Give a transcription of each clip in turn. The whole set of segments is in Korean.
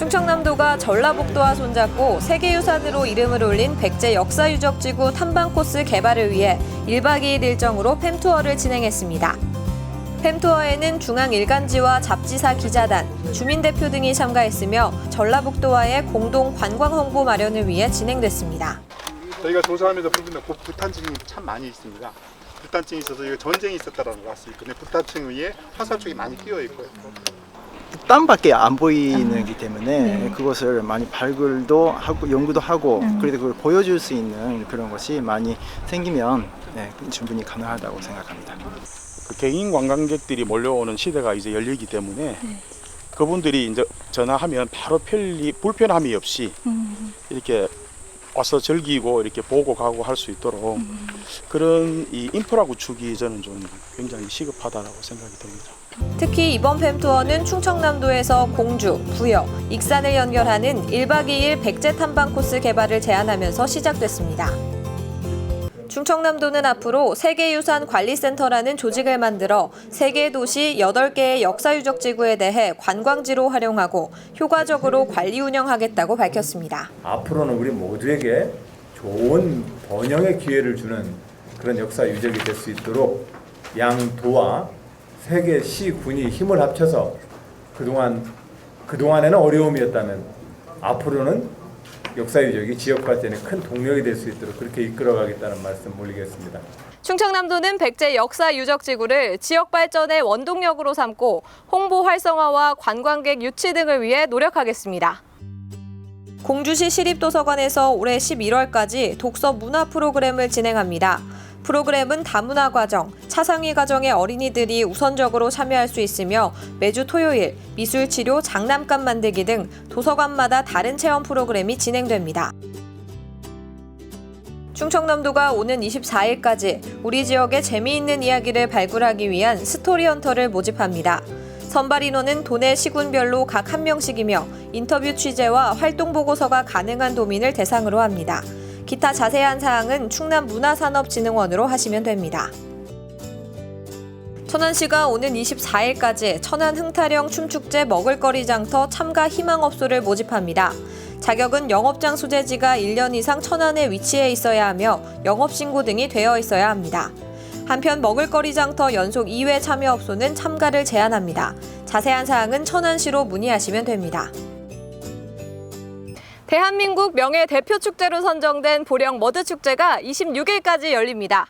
충청남도가 전라북도와 손잡고 세계유산으로 이름을 올린 백제 역사유적지구 탐방 코스 개발을 위해 1박 2일 일정으로 팸투어를 진행했습니다. 팸투어에는 중앙 일간지와 잡지사 기자단, 주민대표 등이 참가했으며 전라북도와의 공동 관광 홍보 마련을 위해 진행됐습니다. 저희가 조사하면서 보면 그 부탄층이 참 많이 있습니다. 부탄층이 있어서 전쟁이 있었다라는 걸 알수 있거든요. 부탄층 위에 화살 쪽이 많이 끼어 있고요. 땅밖에 안 보이는 기 때문에 그것을 많이 발굴도 하고 연구도 하고 그래도 그걸 보여줄 수 있는 그런 것이 많이 생기면 네, 충분히 가능하다고 생각합니다. 그 개인 관광객들이 몰려오는 시대가 이제 열리기 때문에 그분들이 이제 전화하면 바로 편리 불편함이 없이 이렇게 와서 즐기고 이렇게 보고 가고 할 수 있도록 그런 이 인프라 구축이 저는 좀 굉장히 시급하다라고 생각이 듭니다. 특히 이번 팸투어는 충청남도에서 공주, 부여, 익산을 연결하는 1박 2일 백제 탐방 코스 개발을 제안하면서 시작됐습니다. 충청남도는 앞으로 세계유산 관리센터라는 조직을 만들어 세계 도시 8개의 역사유적 지구에 대해 관광지로 활용하고 효과적으로 관리 운영하겠다고 밝혔습니다. 앞으로는 우리 모두에게 좋은 번영의 기회를 주는 그런 역사 유적이 될 수 있도록 양도와 세계 시 군이 힘을 합쳐서 그동안 그동안에는 어려움이었다면 앞으로는 역사 유적이 지역 발전에 큰 동력이 될 수 있도록 그렇게 이끌어가겠다는 말씀 올리겠습니다. 충청남도는 백제 역사 유적 지구를 지역 발전의 원동력으로 삼고 홍보 활성화와 관광객 유치 등을 위해 노력하겠습니다. 공주시 시립도서관에서 올해 11월까지 독서 문화 프로그램을 진행합니다. 프로그램은 다문화 과정, 차상위 과정의 어린이들이 우선적으로 참여할 수 있으며 매주 토요일 미술 치료, 장난감 만들기 등 도서관마다 다른 체험 프로그램이 진행됩니다. 충청남도가 오는 24일까지 우리 지역의 재미있는 이야기를 발굴하기 위한 스토리 헌터를 모집합니다. 선발 인원은 도내 시군별로 각 한 명씩이며 인터뷰 취재와 활동 보고서가 가능한 도민을 대상으로 합니다. 기타 자세한 사항은 충남문화산업진흥원으로 하시면 됩니다. 천안시가 오는 24일까지 천안 흥타령 춤축제 먹을거리 장터 참가 희망업소를 모집합니다. 자격은 영업장 소재지가 1년 이상 천안에 위치해 있어야 하며 영업신고 등이 되어 있어야 합니다. 한편 먹을거리 장터 연속 2회 참여업소는 참가를 제한합니다. 자세한 사항은 천안시로 문의하시면 됩니다. 대한민국 명예 대표 축제로 선정된 보령 머드 축제가 26일까지 열립니다.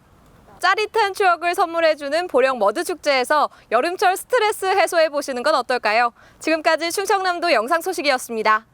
짜릿한 추억을 선물해주는 보령 머드 축제에서 여름철 스트레스 해소해 보시는 건 어떨까요? 지금까지 충청남도 영상 소식이었습니다.